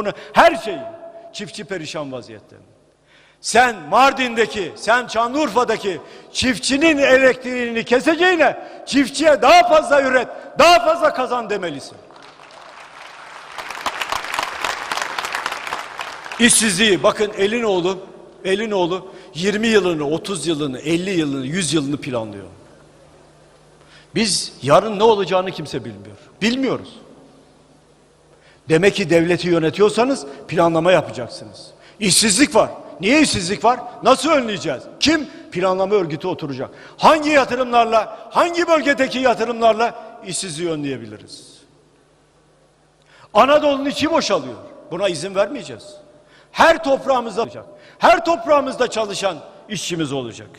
motorunu, her şeyi. Çiftçi perişan vaziyette. Sen Mardin'deki, sen Şanlıurfa'daki çiftçinin elektriğini keseceğine çiftçiye daha fazla üret, daha fazla kazan demelisin. İşsizliği bakın Elinoğlu, Elinoğlu 20 yılını, 30 yılını, 50 yılını, 100 yılını planlıyor. Biz yarın ne olacağını kimse bilmiyor. Bilmiyoruz. Demek ki devleti yönetiyorsanız planlama yapacaksınız. İşsizlik var. Niye işsizlik var? Nasıl önleyeceğiz? Kim? Planlama örgütü oturacak. Hangi yatırımlarla, hangi bölgedeki yatırımlarla işsizliği önleyebiliriz? Anadolu'nun içi boşalıyor. Buna izin vermeyeceğiz. Her toprağımızda olacak. Her toprağımızda çalışan işçimiz olacak.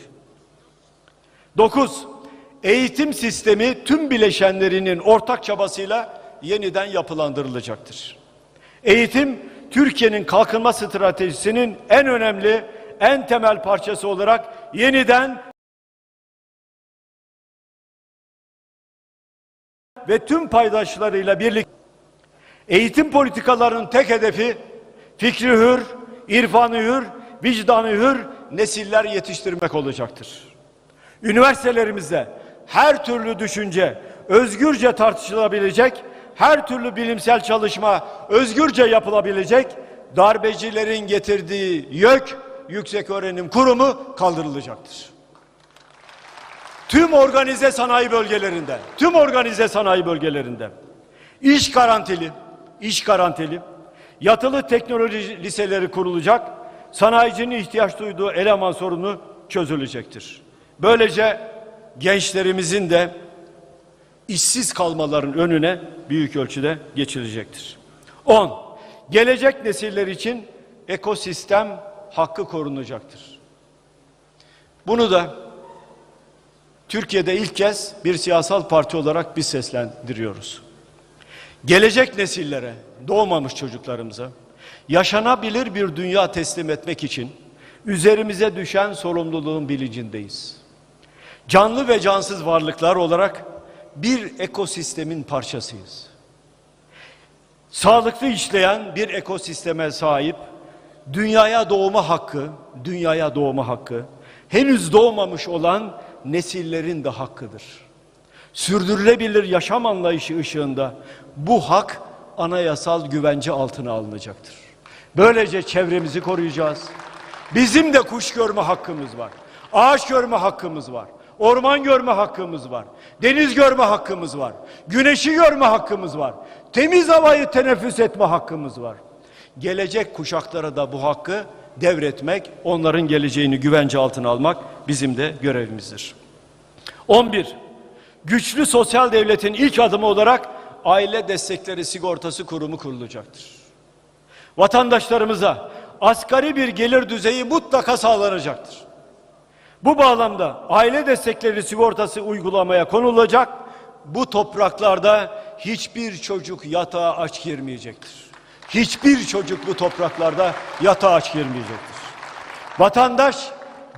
9. Eğitim sistemi tüm bileşenlerinin ortak çabasıyla yeniden yapılandırılacaktır. Eğitim Türkiye'nin kalkınma stratejisinin en önemli, en temel parçası olarak yeniden ve tüm paydaşlarıyla birlikte eğitim politikalarının tek hedefi fikri hür, irfanı hür, vicdanı hür nesiller yetiştirmek olacaktır. Üniversitelerimizde her türlü düşünce özgürce tartışılabilecek, her türlü bilimsel çalışma özgürce yapılabilecek, darbecilerin getirdiği YÖK Yüksek Öğrenim Kurumu kaldırılacaktır. Tüm organize sanayi bölgelerinde, tüm organize sanayi bölgelerinde iş garantili, iş garantili, yatılı teknoloji liseleri kurulacak, sanayicinin ihtiyaç duyduğu eleman sorunu çözülecektir. Böylece gençlerimizin de işsiz kalmaların önüne büyük ölçüde geçilecektir. 10. Gelecek nesiller için ekosistem hakkı korunacaktır. Bunu da Türkiye'de ilk kez bir siyasal parti olarak biz seslendiriyoruz. Gelecek nesillere, doğmamış çocuklarımıza yaşanabilir bir dünya teslim etmek için üzerimize düşen sorumluluğun bilincindeyiz. Canlı ve cansız varlıklar olarak bir ekosistemin parçasıyız. Sağlıklı işleyen bir ekosisteme sahip, dünyaya doğma hakkı, dünyaya doğma hakkı, henüz doğmamış olan nesillerin de hakkıdır. Sürdürülebilir yaşam anlayışı ışığında bu hak anayasal güvence altına alınacaktır. Böylece çevremizi koruyacağız. Bizim de kuş görme hakkımız var. Ağaç görme hakkımız var. Orman görme hakkımız var. Deniz görme hakkımız var. Güneşi görme hakkımız var. Temiz havayı teneffüs etme hakkımız var. Gelecek kuşaklara da bu hakkı devretmek, onların geleceğini güvence altına almak bizim de görevimizdir. 11. Güçlü sosyal devletin ilk adımı olarak aile destekleri sigortası kurumu kurulacaktır. Vatandaşlarımıza asgari bir gelir düzeyi mutlaka sağlanacaktır. Bu bağlamda aile destekleri sigortası uygulamaya konulacak. Bu topraklarda hiçbir çocuk yatağa aç girmeyecektir. Hiçbir çocuk bu topraklarda yatağa aç girmeyecektir. Vatandaş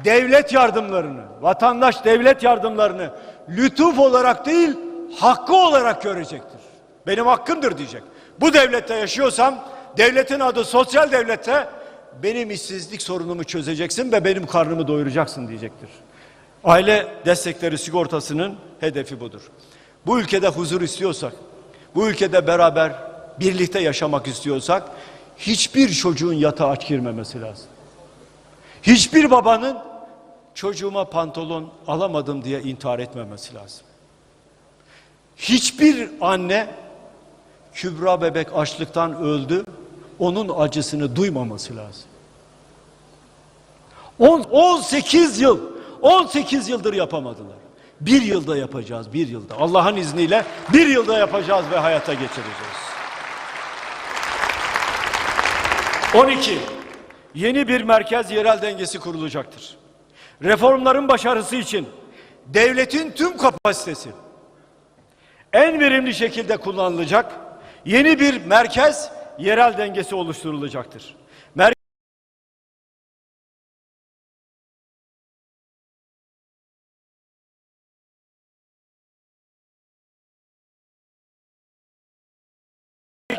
devlet yardımlarını, vatandaş devlet yardımlarını lütuf olarak değil, hakkı olarak görecektir. Benim hakkımdır diyecek. Bu devlette yaşıyorsam, devletin adı sosyal devlette benim işsizlik sorunumu çözeceksin ve benim karnımı doyuracaksın diyecektir. Aile destekleri sigortasının hedefi budur. Bu ülkede huzur istiyorsak, bu ülkede beraber birlikte yaşamak istiyorsak hiçbir çocuğun yatağa aç girmemesi lazım. Hiçbir babanın çocuğuma pantolon alamadım diye intihar etmemesi lazım. Hiçbir anne Kübra bebek açlıktan öldü, onun acısını duymaması lazım. 10, 18 yıl, 18 yıldır yapamadılar. Bir yılda yapacağız, bir yılda. Allah'ın izniyle bir yılda yapacağız ve hayata geçireceğiz. 12. Yeni bir merkez yerel dengesi kurulacaktır. Reformların başarısı için devletin tüm kapasitesi en verimli şekilde kullanılacak yeni bir merkez yerel dengesi oluşturulacaktır. Mer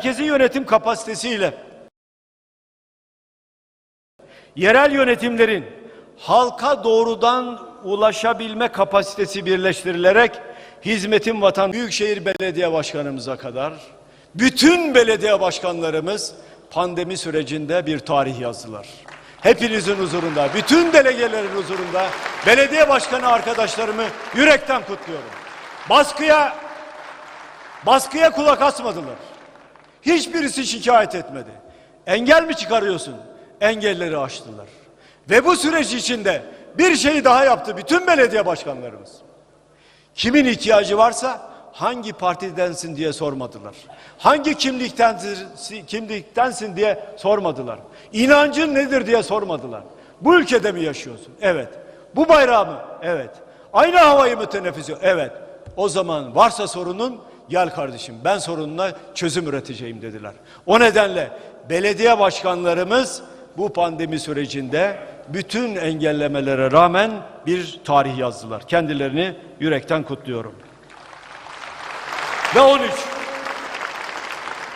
Merkezi yönetim kapasitesiyle yerel yönetimlerin halka doğrudan ulaşabilme kapasitesi birleştirilerek hizmetin vatan Büyükşehir Belediye Başkanımıza kadar bütün belediye başkanlarımız pandemi sürecinde bir tarih yazdılar. Hepinizin huzurunda, bütün delegelerin huzurunda belediye başkanı arkadaşlarımı yürekten kutluyorum. Baskıya baskıya kulak asmadılar. Hiçbirisi şikayet etmedi. Engel mi çıkarıyorsun? Engelleri aştılar. Ve bu süreç içinde bir şey daha yaptı bütün belediye başkanlarımız. Kimin ihtiyacı varsa hangi partidensin diye sormadılar. Hangi kimliktensin, kimliktensin diye sormadılar. İnancın nedir diye sormadılar. Bu ülkede mi yaşıyorsun? Evet. Bu bayrağı mı? Evet. Aynı havayı mı teneffüs ediyor? Evet. O zaman varsa sorunun gel kardeşim ben sorununa çözüm üreteceğim dediler. O nedenle belediye başkanlarımız bu pandemi sürecinde bütün engellemelere rağmen bir tarih yazdılar. Kendilerini yürekten kutluyorum. Ve 13.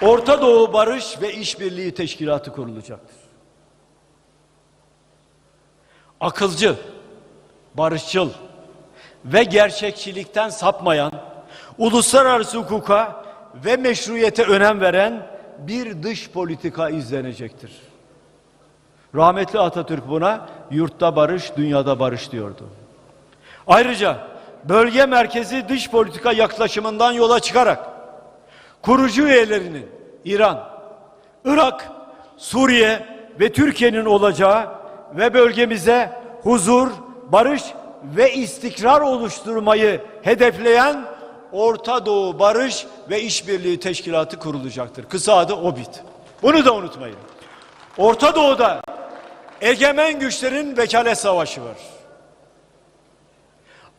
Orta Doğu Barış ve İşbirliği Teşkilatı kurulacaktır. Akılcı, barışçıl ve gerçekçilikten sapmayan, uluslararası hukuka ve meşruiyete önem veren bir dış politika izlenecektir. Rahmetli Atatürk buna yurtta barış, dünyada barış diyordu. Ayrıca bölge merkezi dış politika yaklaşımından yola çıkarak kurucu üyelerinin İran, Irak, Suriye ve Türkiye'nin olacağı ve bölgemize huzur, barış ve istikrar oluşturmayı hedefleyen Orta Doğu Barış ve İşbirliği Teşkilatı kurulacaktır. Kısa adı OBİT. Bunu da unutmayın. Orta Doğu'da egemen güçlerin vekalet savaşı var.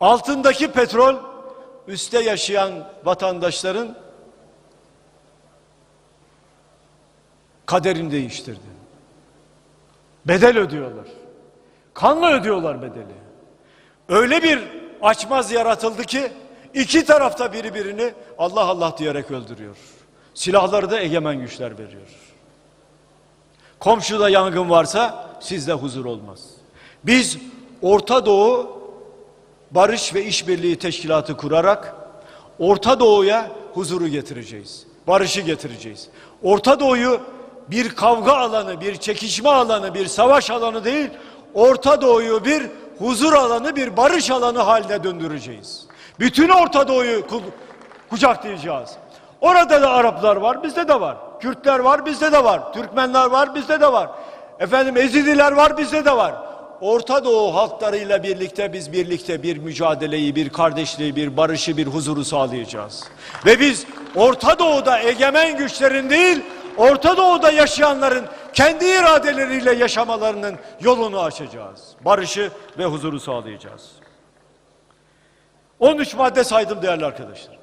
Altındaki petrol üste yaşayan vatandaşların kaderini değiştirdi. Bedel ödüyorlar. Kanla ödüyorlar bedeli. Öyle bir açmaz yaratıldı ki iki tarafta biri birini Allah Allah diyerek öldürüyor. Silahları da egemen güçler veriyor. Komşuda yangın varsa sizde huzur olmaz. Biz Orta Doğu Barış ve İşbirliği Teşkilatı kurarak Orta Doğu'ya huzuru getireceğiz. Barışı getireceğiz. Orta Doğu'yu bir kavga alanı, bir çekişme alanı, bir savaş alanı değil, Orta Doğu'yu bir huzur alanı, bir barış alanı haline döndüreceğiz. Bütün Orta Doğu'yu ku- kucaklayacağız. Orada da Araplar var, bizde de var. Kürtler var, bizde de var. Türkmenler var, bizde de var. Efendim Ezidiler var, bizde de var. Orta Doğu halklarıyla birlikte biz birlikte bir mücadeleyi, bir kardeşliği, bir barışı, bir huzuru sağlayacağız. Ve biz Orta Doğu'da egemen güçlerin değil, Orta Doğu'da yaşayanların kendi iradeleriyle yaşamalarının yolunu açacağız. Barışı ve huzuru sağlayacağız. 13 madde saydım değerli arkadaşlar.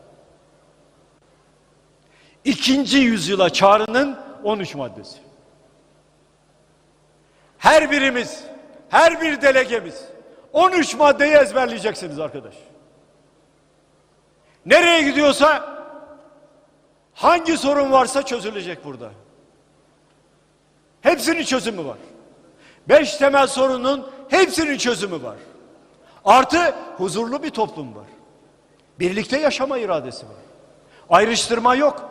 İkinci yüzyıla çağrının 13 maddesi. Her birimiz, her bir delegemiz 13 maddeyi ezberleyeceksiniz arkadaş. Nereye gidiyorsa hangi sorun varsa çözülecek burada. Hepsinin çözümü var. Beş temel sorunun hepsinin çözümü var. Artı huzurlu bir toplum var. Birlikte yaşama iradesi var. Ayrıştırma yok.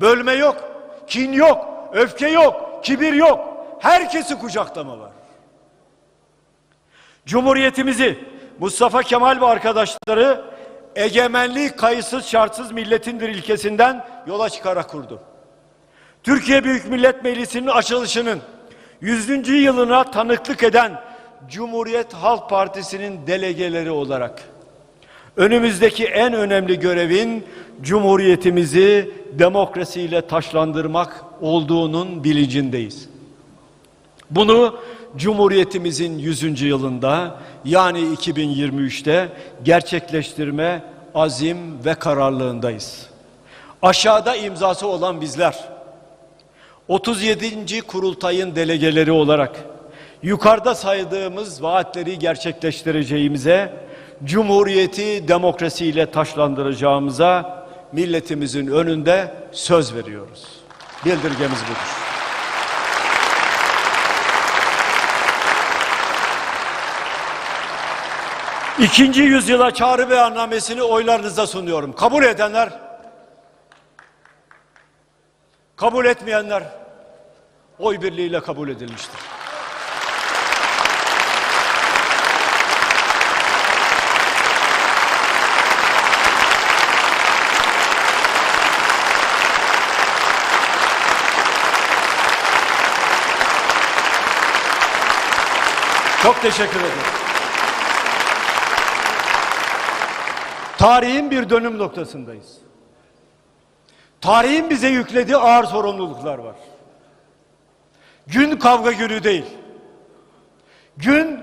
Bölme yok. Kin yok. Öfke yok. Kibir yok. Herkesi kucaklama var. Cumhuriyetimizi Mustafa Kemal ve arkadaşları egemenlik kayıtsız şartsız milletindir ilkesinden yola çıkarak kurdu. Türkiye Büyük Millet Meclisi'nin açılışının 100. yılına tanıklık eden Cumhuriyet Halk Partisi'nin delegeleri olarak önümüzdeki en önemli görevin Cumhuriyetimizi demokrasiyle taşlandırmak olduğunun bilincindeyiz. Bunu Cumhuriyetimizin 100. yılında yani 2023'te gerçekleştirme azim ve kararlılığındayız. Aşağıda imzası olan bizler 37. kurultayın delegeleri olarak yukarıda saydığımız vaatleri gerçekleştireceğimize, cumhuriyeti demokrasiyle taşlandıracağımıza milletimizin önünde söz veriyoruz. Bildirgemiz budur. İkinci yüzyıla çağrı beyannamesini oylarınıza sunuyorum. Kabul edenler, kabul etmeyenler oy birliğiyle kabul edilmiştir. Çok teşekkür ederim. Tarihin bir dönüm noktasındayız. Tarihin bize yüklediği ağır sorumluluklar var. Gün kavga günü değil. Gün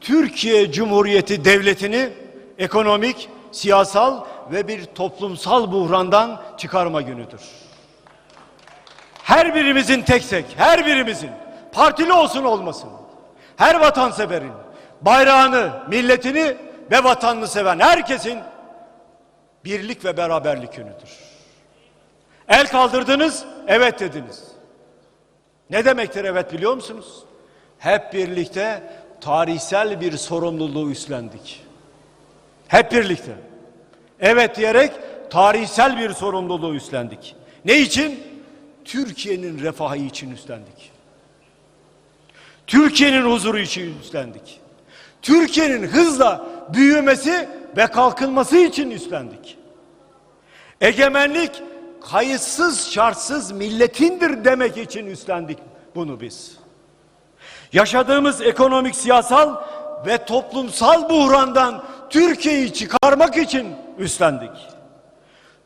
Türkiye Cumhuriyeti Devleti'ni ekonomik, siyasal ve bir toplumsal buhrandan çıkarma günüdür. Her birimizin tek tek, her birimizin partili olsun olmasın. Her vatanseverin bayrağını, milletini ve vatanını seven herkesin birlik ve beraberlik günüdür. El kaldırdınız, evet dediniz. Ne demektir evet biliyor musunuz? Hep birlikte tarihsel bir sorumluluğu üstlendik. Hep birlikte. Evet diyerek tarihsel bir sorumluluğu üstlendik. Ne için? Türkiye'nin refahı için üstlendik. Türkiye'nin huzuru için üstlendik. Türkiye'nin hızla büyümesi ve kalkınması için üstlendik. Egemenlik kayıtsız şartsız milletindir demek için üstlendik bunu biz. Yaşadığımız ekonomik, siyasal ve toplumsal buhrandan Türkiye'yi çıkarmak için üstlendik.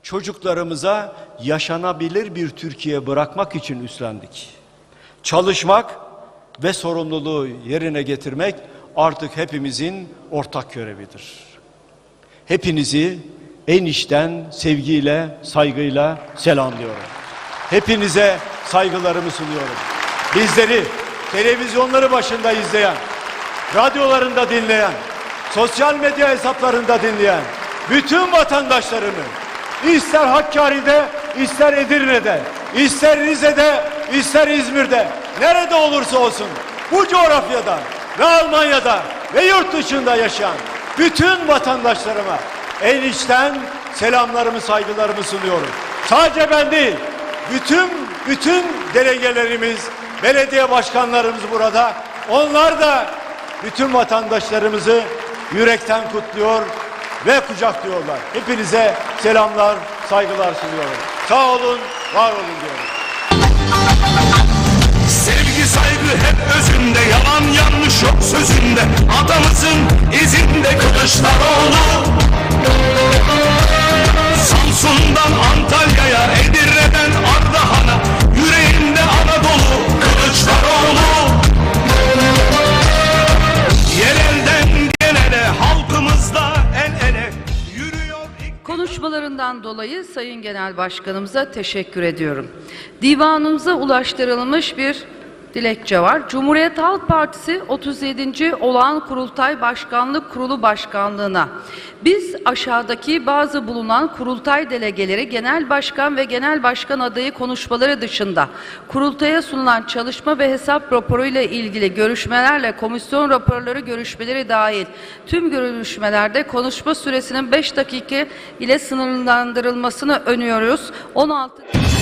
Çocuklarımıza yaşanabilir bir Türkiye bırakmak için üstlendik. Çalışmak ve sorumluluğu yerine getirmek artık hepimizin ortak görevidir. Hepinizi en içten sevgiyle, saygıyla selamlıyorum. Hepinize saygılarımı sunuyorum. Bizleri televizyonları başında izleyen, radyolarında dinleyen, sosyal medya hesaplarında dinleyen bütün vatandaşlarımı ister Hakkari'de, ister Edirne'de, ister Rize'de, ister İzmir'de, nerede olursa olsun bu coğrafyada ve Almanya'da ve yurt dışında yaşayan bütün vatandaşlarıma en içten selamlarımı, saygılarımı sunuyorum. Sadece ben değil, bütün bütün delegelerimiz, belediye başkanlarımız burada. Onlar da bütün vatandaşlarımızı yürekten kutluyor ve kucaklıyorlar. Hepinize selamlar, saygılar sunuyorum. Sağ olun, var olun diyorum. Hep özünde Yalan yanlış yok sözünde. Atamızın izinde Kılıçdaroğlu. Samsun'dan Antalya'ya Edirne'den Ardahan'a Yüreğinde Anadolu Kılıçdaroğlu. Konuşmalarından dolayı Sayın Genel Başkanımıza teşekkür ediyorum. Divanımıza ulaştırılmış bir dilekçe var. Cumhuriyet Halk Partisi 37. Olağan Kurultay Başkanlık Kurulu Başkanlığına biz aşağıdaki bazı bulunan kurultay delegeleri genel başkan ve genel başkan adayı konuşmaları dışında kurultaya sunulan çalışma ve hesap raporuyla ilgili görüşmelerle komisyon raporları görüşmeleri dahil tüm görüşmelerde konuşma süresinin 5 dakika ile sınırlandırılmasını öneriyoruz. 16